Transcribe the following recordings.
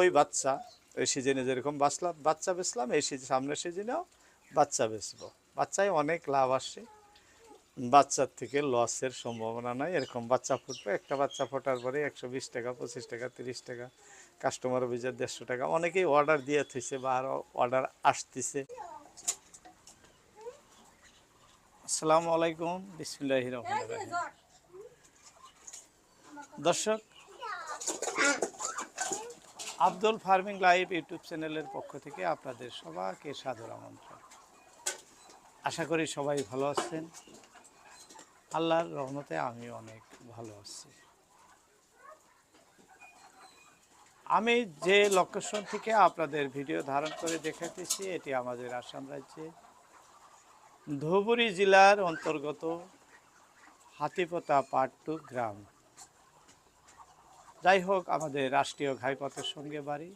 ওই বাচ্চা, এই সিজনে যেরকম বাঁচলাম, বাচ্চা বেচলাম, এই সিজন সামনের সিজনেও বাচ্চা বেচবো। বাচ্চায় অনেক লাভ আসে। বাচ্চার থেকে লসের সম্ভাবনা নাই, এরকম বাচ্চা ফুটবে, একটা বাচ্চা ফোটার পরে একশো বিশ টাকা, পঁচিশ টাকা, তিরিশ টাকা কাস্টমার অভিযোগ দেড়শো টাকা, অনেকেই অর্ডার দিয়ে থইছে বা আরও অর্ডার আসতেছে। আসসালামু আলাইকুম বিসমুল্লাহ রহমান রাহিম। দর্শক আব্দুল ফার্মিং লাইভ ইউটিউব চ্যানেলের পক্ষ থেকে আপনাদের সবাইকে সাদর আমন্ত্রণ। আশা করি সবাই ভালো আছেন। আল্লাহর রহমতে আমি অনেক ভালো আছি। আমি যে লোকেশন থেকে আপনাদের ভিডিও ধারণ করে দেখাতেছি এটি আমাদের আসাম রাজ্যে। ধুবুরি জেলার অন্তর্গত হাতিপোতা পাট্টু গ্রাম। যাই হোক, আমাদের রাষ্ট্রীয় ঘাইপথের সঙ্গে বাড়ি।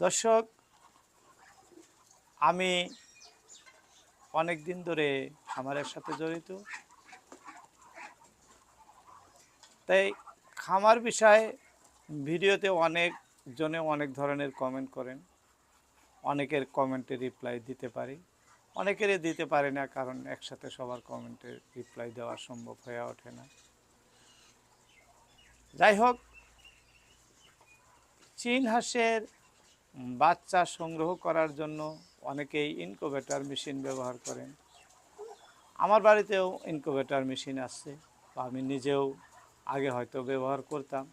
দর্শক, আমি অনেক দিন ধরে খামারের সাথে জড়িত। তাই খামার বিষয়ে ভিডিওতে অনেক জনে অনেক ধরনের কমেন্ট করেন। অনেকের কমেন্টে রিপ্লাই দিতে পারি। অনেকেরই দিতে পারি না, কারণ একসাথে সবার কমেন্টে রিপ্লাই দেওয়া সম্ভব হয়ে ওঠে না। যাই হোক চীন হাঁসের বাচ্চা সংগ্রহ করার জন্য অনেকেই ইনকুবেটর মেশিন ব্যবহার করেন। আমার বাড়িতেও ইনকুবেটর মেশিন আছে বা আমি নিজেও আগে হয়তো ব্যবহার করতাম,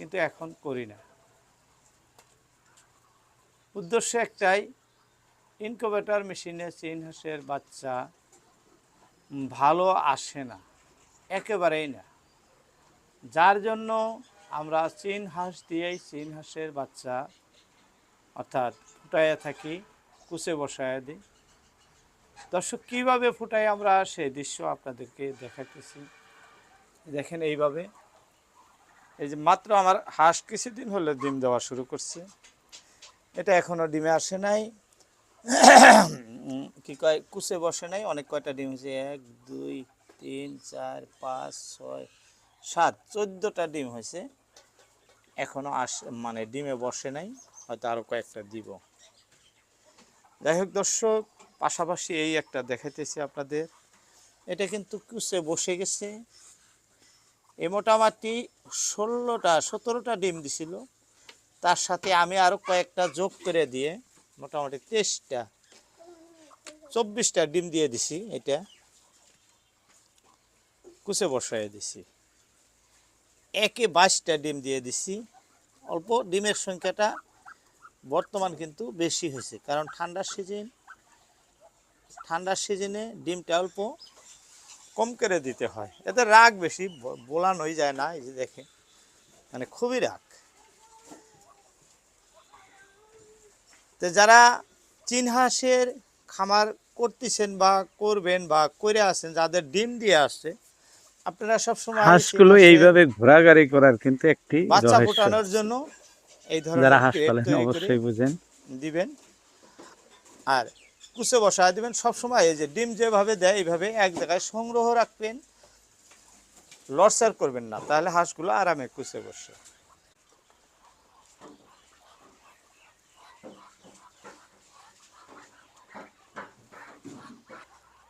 কিন্তু এখন করি না। উদ্দেশ্য একটাই ইনকুবেটর মেশিনে চীন হাঁসের বাচ্চা ভালো আসে না, একেবারেই না। যার জন্য আমরা চীন হাঁস দিয়েই চীন হাঁসের বাচ্চা অর্থাৎ ফুটাইয়া থাকি, কুচে বসায় দিই। দর্শক, কীভাবে ফুটাই আমরা সেই দৃশ্য আপনাদেরকে দেখাতেছি দেখেন এইভাবে। এই যে মাত্র আমার হাঁস কিছুদিন হলে ডিম দেওয়া শুরু করছে। এটা এখনও ডিমে আসে নাই। কি কয়? কুচে বসে নাই। অনেক কয়টা ডিম? হয়েছে এক, দুই, তিন, চার, পাঁচ, ছয় সাত, চোদ্দোটা ডিম হয়েছে। এখনও আস মানে ডিমে বসে নাই, হয়তো আরও কয়েকটা দিব। যাই হোক দর্শক, পাশাপাশি এই একটা দেখাইতেছি আপনাদের। এটা কিন্তু কুচে বসে গেছে। এ মোটামুটি ষোলোটা, সতেরোটা ডিম দিছিল। তার সাথে আমি আরও কয়েকটা যোগ করে দিয়ে মোটামুটি তেইশটা, চব্বিশটা ডিম দিয়ে দিছি, এটা। কুচে বসায় দিছি। একে বাইশটা ডিম দিয়ে দিছি। অল্প ডিমের সংখ্যাটা বর্তমান কিন্তু বেশি হয়েছে, কারণ ঠান্ডার সিজন। ঠান্ডার সিজনে ডিমটা অল্প কম করে দিতে হয়। এতে রাগ বেশি বোলানোই যায় না, এই যে দেখে মানে খুবই রাগ। তো যারা চীন খামার করতেছেন বা করবেন বা করে আছেন যাদের ডিম দিয়ে আসছে আপনারা সবসময় হাঁসগুলো চীন হাঁসের এইভাবে ঘোরাঘুরি করার কিন্তু একটি বাচ্চা ফোটানোর জন্য এই যারা ধরনের হাঁস পালেন অবশ্যই বুঝেন। দিবেন। আর কুচে বসায় দিবেন সবসময় এই যে ডিম যেভাবে দেয় এইভাবে এক জায়গায় সংগ্রহ রাখবেন। লড়সার করবেন না তাহলে হাঁসগুলো আরামে কুচে বসে।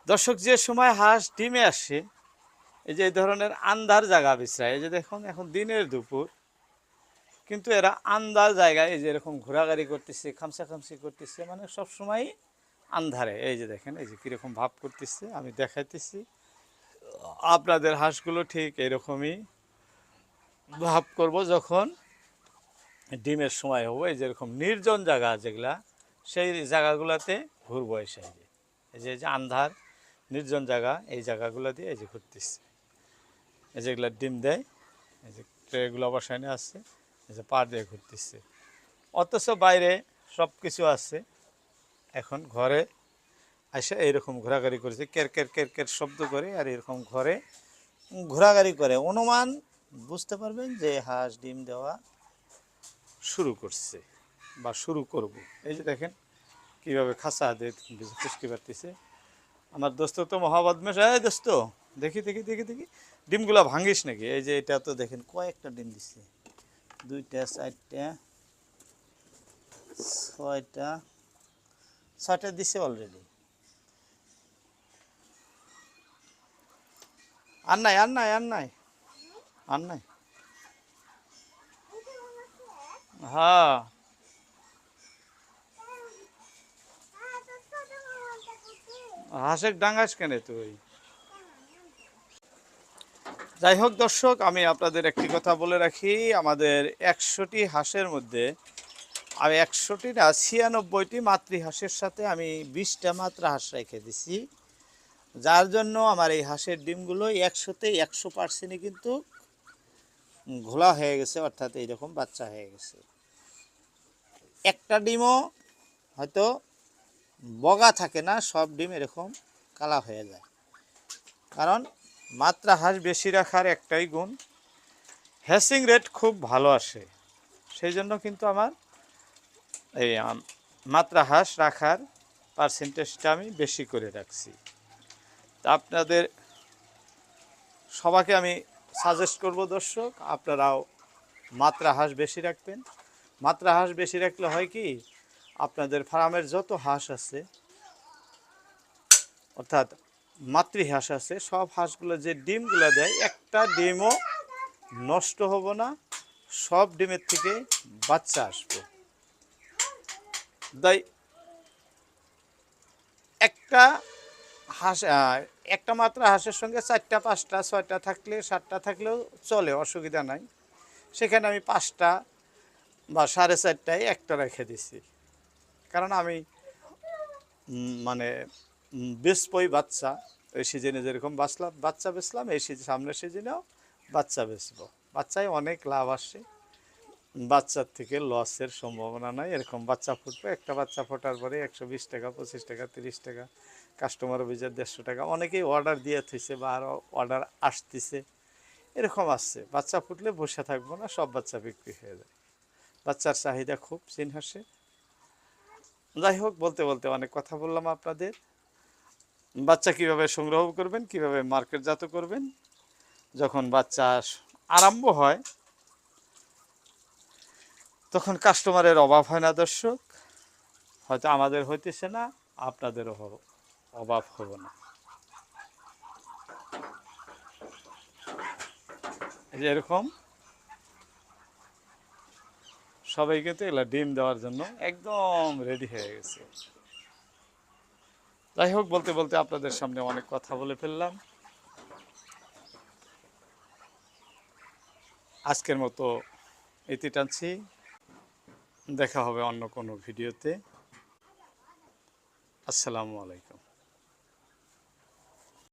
দর্শক যে সময় হাঁস ডিমে আসে এই যে এই ধরনের আন্ধার জায়গা বিছরায় এই যে দেখুন এখন দিনের দুপুর, কিন্তু এরা আন্দাজ জায়গায় এই যে এরকম ঘোরাঘুরি করতেছে, খামসা খামসি করতেছে মানে সব সময় আন্ধারে। এই যে দেখেন, এই যে কীরকম ভাব করতেছে, আমি দেখাইতেছি। আপনাদের হাঁসগুলো ঠিক এরকমই ভাব করব যখন ডিমের সময় হব, এই যেরকম নির্জন জায়গা যেগুলা, সেই জায়গাগুলোতে ঘুরবো এই যে এই যে আন্ধার, নির্জন জায়গা, এই জায়গাগুলো দিয়ে এই যে ঘুরতেছে। এই যেগুলো ডিম দেয়, এই যে ট্রেগুলো বসানো আছে এই যে পা দিয়ে ঘুরতেছে। অথচ বাইরে সব কিছু আছে। এখন ঘরে এসে এইরকম ঘোরাঘুরি করেছে, কের কের কের কের শব্দ করে আর এরকম ঘরে ঘোরাঘুরি করে। অনুমান বুঝতে পারবেন যে হাঁস ডিম দেওয়া শুরু করছে বা শুরু করব। এই যে দেখেন কীভাবে খাসা দিয়ে খুশকি পারতেছে আমার দোস্ত তো মহাবদমেশ, এই দোস্ত, দেখি দেখি দেখি দেখি। ডিমগুলা ভাঙিস নাকি? এই যে এটা তো দেখেন, কয়েকটা ডিম দিচ্ছে দুইটা, চারটা, ছয়টা ছয়টা দিছে অলরেডি আর নাই আর নাই আর নাই। আর নাই। হ্যাঁ। হাঁসের ডাঙ্গাস কেন তুই? যাই হোক দর্শক, আমি আপনাদের একটি কথা বলে রাখি। আমাদের একশোটি হাঁসের মধ্যে আমি একশোটি না, ছিয়ানব্বইটি মাতৃহাঁসের সাথে আমি বিশটা মাত্রা হাঁস রেখে দিছি। যার জন্য আমার এই হাঁসের ডিমগুলো একশোতে একশো পার্সেন্টই কিন্তু ঘোলা হয়ে গেছে, অর্থাৎ এইরকম বাচ্চা হয়ে গেছে। একটা ডিমও হয়তো বগা থাকে না, সব ডিম এরকম কালা হয়ে যায়। কারণ মাত্রা হাঁস বেশি রাখার একটাই গুণ, হ্যাসিং রেট খুব ভালো আসে। সেই জন্য কিন্তু আমার এই মাত্রা হাঁস রাখার পার্সেন্টেজটা আমি বেশি করে রাখছি। তা আপনাদের সবাকে আমি সাজেস্ট করব দর্শক, আপনারাও মাত্রা হাঁস বেশি রাখবেন। মাত্রা হাঁস বেশি রাখলে হয় কি, আপনাদের ফার্মের যত হাঁস আছে, অর্থাৎ মাতৃ হাঁস আছে, সব হাঁসগুলো যে ডিমগুলো দেয়, একটা ডিমও নষ্ট হব না, সব ডিমের থেকে বাচ্চা আসবে। তাই একটা হাঁস একটা মাত্র হাঁসের সঙ্গে চারটা, পাঁচটা, ছয়টা থাকলে, সাতটা থাকলেও চলে, অসুবিধা নাই। সেখানে আমি পাঁচটা বা সাড়ে চারটায় একটা রেখে দিছি। কারণ আমি মানে বেচবই বাচ্চা, এই সিজনে যেরকম বাঁচলাম বাচ্চা বেচলাম এই সিজন সামনের সিজনেও বাচ্চা বেচবো বাচ্চায় অনেক লাভ আসে। বাচ্চার থেকে লসের সম্ভাবনা নাই, এরকম বাচ্চা ফুটবে, একটা বাচ্চা ফোটার পরে একশো বিশ টাকা, পঁচিশ টাকা, তিরিশ টাকা কাস্টমার অভিযোগ দেড়শো টাকা, অনেকেই অর্ডার দিয়ে থইছে বা আরও অর্ডার আসতেছে, এরকম আসছে। বাচ্চা ফুটলে বসে থাকব না, সব বাচ্চা বিক্রি হয়ে যায়। বাচ্চার চাহিদা খুব চিনহাসে। যাই হোক, বলতে বলতে অনেক কথা বললাম আপনাদের। বাচ্চা কীভাবে সংগ্রহ করবেন, কীভাবে মার্কেটজাত করবেন, যখন বাচ্চা আরম্ভ হয়, তখন কাস্টমারের অভাব হয় না দর্শক। হয়তো আমাদের হইতেছে না, আপনাদেরও অভাব হব না। যে এরকম সবাই কিন্তু এগুলা ডিম দেওয়ার জন্য একদম রেডি হয়ে গেছে। যাই হোক, বলতে বলতে আপনাদের সামনে অনেক কথা বলে ফেললাম। আজকের মতো এতে টানছি। দেখা হবে অন্য কোনো ভিডিওতে। আসসালামু আলাইকুম।